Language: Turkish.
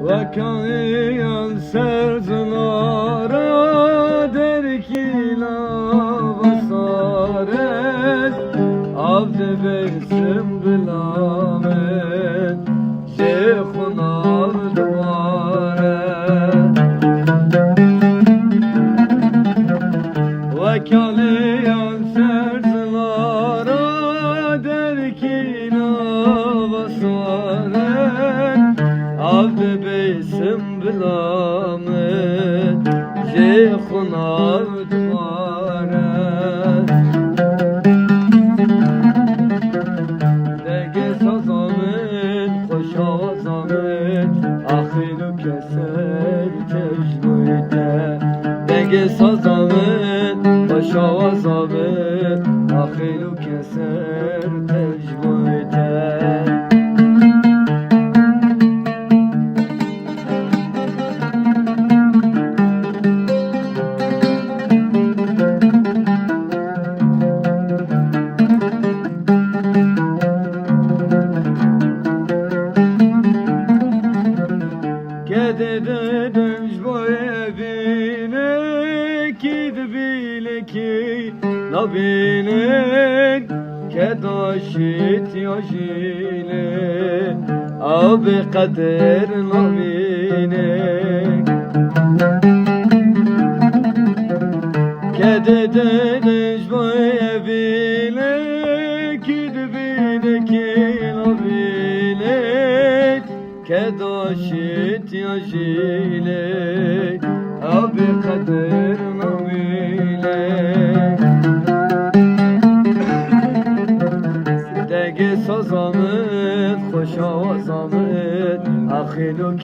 وكان سرزنارا دركيلا بصارت عبد بيسم بلامت شيخنا دوارت وكاليان سرزنارا دركيلا بصارت عبد بيسم بلامت شيخنا دوارت Denge sazamın, hoş avazamın Ahiru keser tecrüde Denge sazamın, hoş avazamın Ahiru keser tecrüde Kedede dönş bu evine Kid bile ki Nabine. Kedaşit yaşile Abi kader nabine. Kedede dönş bu evine Kid bile ki Nabine. Kedaşit yaşile Abi kader namile Dege sazamı, hoş avazamı Ahilu